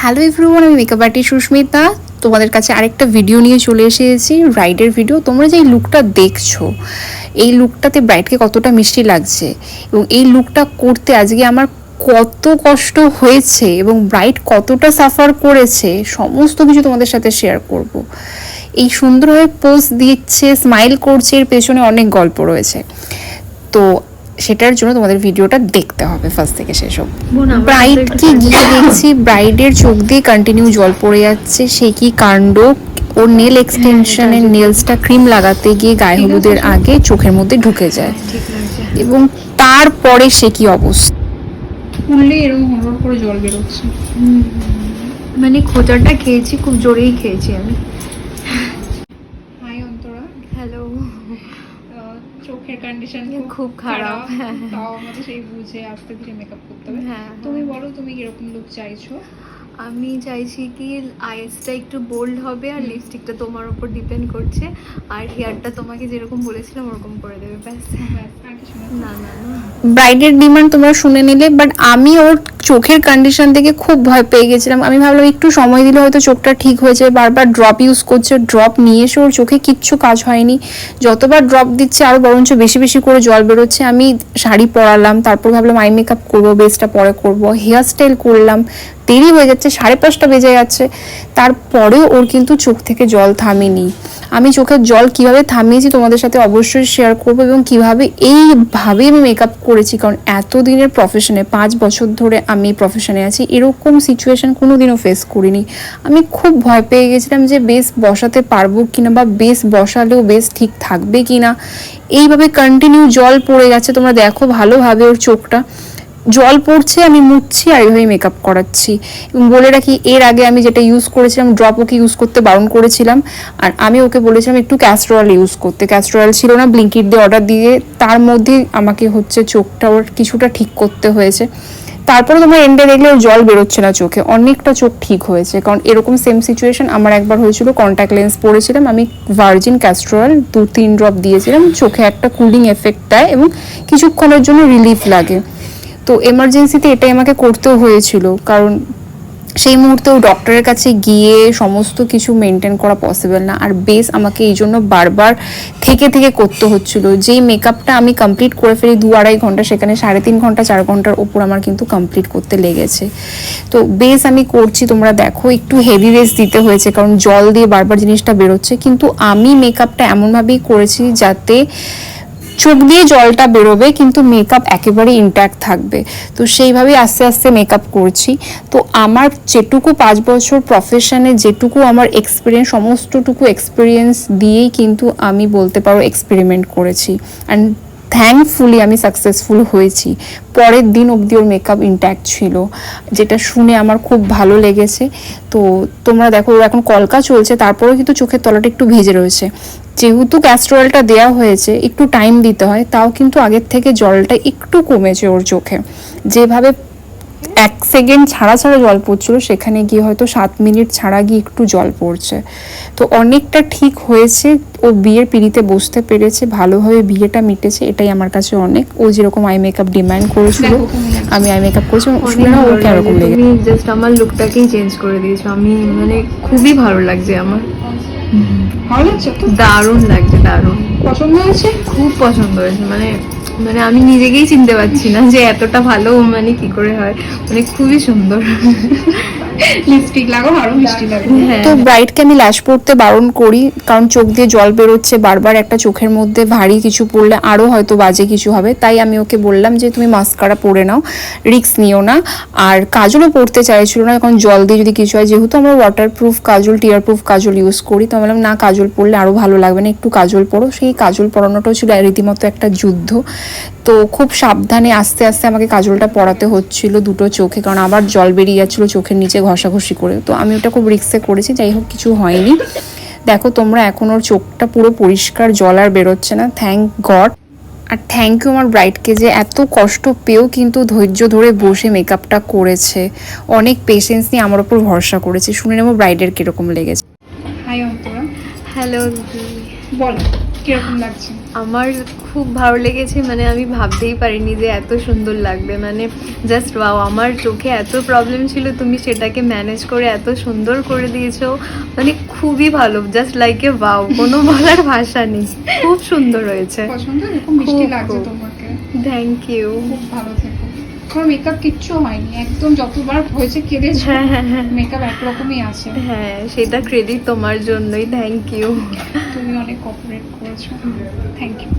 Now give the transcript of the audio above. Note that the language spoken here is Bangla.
হ্যালো এভরিওয়ান আমি মেকআপ আর্টিস্ট সুস্মিতা। তোমাদের কাছে আরেকটা ভিডিও নিয়ে চলে এসেছি ব্রাইডের ভিডিও তোমরা যে এই লুকটা দেখছ, এই লুকটাতে ব্রাইডকে কতটা মিষ্টি লাগছে এবং এই লুকটা করতে আজকে আমার কত কষ্ট হয়েছে এবং ব্রাইড কতটা সাফার করেছে, সমস্ত কিছু তোমাদের সাথে শেয়ার করব। এই সুন্দরভাবে পোস্ট দিচ্ছে স্মাইল করছে, এর পেছনে অনেক গল্প রয়েছে। তো সেটার জন্য তোমাদের ভিডিওটা দেখতে হবে ফার্স্ট থেকে শেষ আমার ব্রাইডকে গিয়ে দেখছি ব্রাইডের চোখ দিয়ে কন্টিনিউ জল পড়ে যাচ্ছে সে কি কাণ্ড? ওর নেল এক্সটেনশনের নেলসটা ক্রিম লাগাতে গিয়ে গায়ে হলুদের আগে চোখের মধ্যে ঢুকে যায়। লাগছে এবং তারপরে সে কি অবস্থা? উঠলেই এরকম হড়হড় করে জল বেরোচ্ছে। মানে খোঁচাটা খেয়েছি খুব জোরেই খেয়েছি আমি। হাই অন্তরা। হ্যালো চোখের কন্ডিশন খুব খারাপ, হ্যাঁ, হ্যাঁ। তাও আমাদের সেই বুঝে আস্তে ধীরে মেকআপ করতে হবে। হ্যাঁ, তুমি বলো তুমি কীরকম লুক চাইছো? আমি চাইছি কি আইসটা একটু বোল্ড হবে আর লিপস্টিকটা তোমার উপর ডিপেন্ড করছে। আর হেয়ারটা তোমাকে যেরকম বলেছিলাম ওরকম করে দেবে ব্যাস। না। না ব্রাইডের ডিমান্ড তোমরা শুনে নিলে বাট আমি ওর চোখের কন্ডিশন থেকে খুব ভয় পেয়ে গেছিলাম। আমি ভাবলাম একটু সময় দিলে হয়তো চোখটা ঠিক হয়ে যাবে বারবার ড্রপ ইউজ করছে ড্রপ নিয়ে এসে ওর চোখে কিচ্ছু কাজ হয়নি। যতবার ড্রপ দিচ্ছে আরও বরঞ্চ বেশি বেশি করে জল বেরোচ্ছে। আমি শাড়ি পরালাম, তারপর ভাবলাম আই মেকআপ করব বেসটা পরে করব। হেয়ার স্টাইল করলাম, দেরি হয়ে যাচ্ছে, সাড়ে পাঁচটা বেজে যাচ্ছে। তারপরেও ওর কিন্তু চোখ থেকে জল থামেনি। আমি চোখের জল কীভাবে থামিয়েছি তোমাদের সাথে অবশ্যই শেয়ার করব এবং কীভাবে এইভাবে আমি মেকআপ করেছি। কারণ এতদিনের প্রফেশনে পাঁচ বছর ধরে আমি প্রফেশনে আছি, এরকম সিচুয়েশন কোনোদিনও ফেস করিনি। আমি খুব ভয় পেয়ে গেছিলাম যে বেশ বসাতে পারব কিনা বা বেশ বসালেও বেশ ঠিক থাকবে কিনা। এইভাবে কন্টিনিউ জল পড়ে গেছে, তোমরা দেখো ভালোভাবে ওর চোখটা। জল পড়ছে, আমি মুছছি আর এইভাবে মেকআপ করাচ্ছি। এবং বলে রাখি, এর আগে আমি যেটা ইউজ করেছিলাম ড্রপ ওকে ইউজ করতে বারণ করেছিলাম। আর আমি ওকে বলেছিলাম একটু ক্যাস্ট্রল ইউজ করতে। ক্যাস্ট্রল ছিল না ব্লিঙ্কিট দিয়ে অর্ডার দিয়ে, তার মধ্যে আমাকে হচ্ছে চোখটা ওর কিছুটা ঠিক করতে হয়েছে। তারপরে তোমার এন্ডে দেখলে জল বেরোচ্ছে না চোখে, অনেকটা চোখ ঠিক হয়েছে। কারণ এরকম সেম সিচুয়েশন আমার একবার হয়েছিল কন্ট্যাক্ট লেন্স পরেছিলাম, আমি ভার্জিন ক্যাস্ট্রল দু, তিন ড্রপ দিয়েছিলাম। চোখে একটা কুলিং এফেক্ট দেয় এবং কিছুক্ষণের জন্য রিলিফ লাগে। তো এমার্জেন্সিতে এটাই আমাকে করতেও হয়েছিল। কারণ সেই মুহূর্তেও ডক্টরের কাছে গিয়ে সমস্ত কিছু মেনটেন করা পসিবল না। আর বেস আমাকে এই জন্য বারবার থেকে থেকে করতে হচ্ছিল। যেই মেকআপটা আমি কমপ্লিট করে ফেলি দু আড়াই ঘণ্টা, সেখানে সাড়ে তিন ঘণ্টা, চার ঘণ্টার ওপর আমার কিন্তু কমপ্লিট করতে লেগেছে। তো বেস আমি করছি, তোমরা দেখো, একটু হেভি বেস দিতে হয়েছে, কারণ জল দিয়ে বারবার জিনিসটা বেরোচ্ছে। কিন্তু আমি মেকআপটা এমনভাবেই করেছি যাতে চোখ দিয়ে জলটা বেরোবে, কিন্তু মেকআপ একেবারে ইন্ট্যাক্ট থাকবে। তো সেইভাবেই আস্তে আস্তে মেকআপ করছি। তো আমার যেটুকু পাঁচ বছর প্রফেশনে যেটুকু আমার এক্সপিরিয়েন্স সমস্তটুকু এক্সপিরিয়েন্স দিয়েই কিন্তু আমি বলতে পারো এক্সপেরিমেন্ট করেছি। অ্যান্ড থ্যাঙ্কফুলি আমি সাকসেসফুল হয়েছি। পরের দিন অবধি ওর মেকআপ ইন্ট্যাক্ট ছিল, যেটা শুনে আমার খুব ভালো লেগেছে। তো তোমরা দেখো, ওর এখন কলকা চলছে, তারপরেও কিন্তু চোখের তলাটা একটু ভেজে রয়েছে। যেহেতু ক্যাস্ট্রয়েলটা দেওয়া হয়েছে, একটু টাইম দিতে হয়, তাও কিন্তু আগের থেকে জলটা একটু কমেছে ওর চোখে। যেভাবে এক সেকেন্ড ছাড়া ছাড়া জল পড়ছিল সেখানে গিয়ে হয়তো সাত মিনিট ছাড়া গিয়ে একটু জল পড়ছে। তো অনেকটা ঠিক হয়েছে ও বিয়ের পিড়িতে বসতে পেরেছে ভালোভাবে বিয়েটা মিটেছে এটাই আমার কাছে অনেক। ও যেরকম আই মেকআপ ডিমান্ড করেছিল আমি আই মেকআপ করেছি এবং শুনে না ওর কেরকম লেগে। জাস্ট আমার লুকটাকেই চেঞ্জ করে দিয়েছ। আমি মানে খুবই ভালো লাগছে আমার। ভালো লাগছে দারুণ লাগছে দারুণ। পছন্দ হয়েছে? খুব পছন্দ হয়েছে মানে মানে আমি নিজেকেই চিনতে পারছি না যে এতটা ভালো মানে কি করে হয়। মানে খুবই সুন্দর। লিপস্টিক লাগাও আরও মিষ্টি লাগবে। হ্যাঁ। তো ব্রাইডকে আমি ল্যাশ পরতে বারণ করি কারণ চোখ দিয়ে জল বেরোচ্ছে বারবার একটা চোখের মধ্যে ভারী কিছু পড়লে আরও হয়তো বাজে কিছু হবে। তাই আমি ওকে বললাম যে তুমি মাস্কারা পরে নাও রিক্স নিও না। আর কাজলও পরতে চাইছিল না কারণ জল দিয়ে যদি কিছু হয় যেহেতু আমরা waterproof kajal tearproof kajal use করি তো আমি বললাম না কাজল পরলে আরও ভালো লাগবে না একটু কাজল পরো। সেই কাজল পরানোটাও ছিল রীতিমতো একটা যুদ্ধ। তো খুব সাবধানে আস্তে আস্তে আমাকে কাজলটা পরাতে হচ্ছিল দুটো চোখে কারণ আবার জল বেরিয়ে যাচ্ছিল চোখের নিচে ঘষাঘষি করে। তো আমি ওটা খুব রিক্সে করেছি যাই হোক কিছু হয়নি। দেখো তোমরা এখন ওর চোখটা পুরো পরিষ্কার জল আর বেরোচ্ছে না থ্যাংক গড আর থ্যাংক ইউ আমার ব্রাইডকে যে এত কষ্ট পেয়েও কিন্তু ধৈর্য ধরে বসে মেকআপটা করেছে। অনেক পেশেন্স নিয়ে আমার ওপর ভরসা করেছে। শুনে নেব ব্রাইডের কীরকম লেগেছে। হাই অন্তরা। হ্যালো বল। কীরকম লাগছে? আমার খুব ভালো লেগেছে মানে আমি ভাবতেই পারিনি যে এত সুন্দর লাগবে। মানে জাস্ট ওয়াও আমার চোখে এত প্রবলেম ছিল তুমি সেটাকে ম্যানেজ করে এত সুন্দর করে দিয়েছ। মানে খুবই ভালো জাস্ট লাইক এ ওয়াও কোনো বলার ভাষা নেই। খুব সুন্দর হয়েছে। পছন্দ? এরকম মিষ্টি লাগছে তোমাকে? থ্যাংক ইউ খুব ভালো থেকো। তোমার মেকআপ কিচ্ছু হয়নি একদম যতবার হয়েছে কেঁদেছো হ্যাঁ হ্যাঁ হ্যাঁ। মেকআপ একরকমই আছে। হ্যাঁ সেটা ক্রেডিট তোমার জন্যই থ্যাংক ইউ তুমি অনেক কোঅপারেট করেছ। Thank you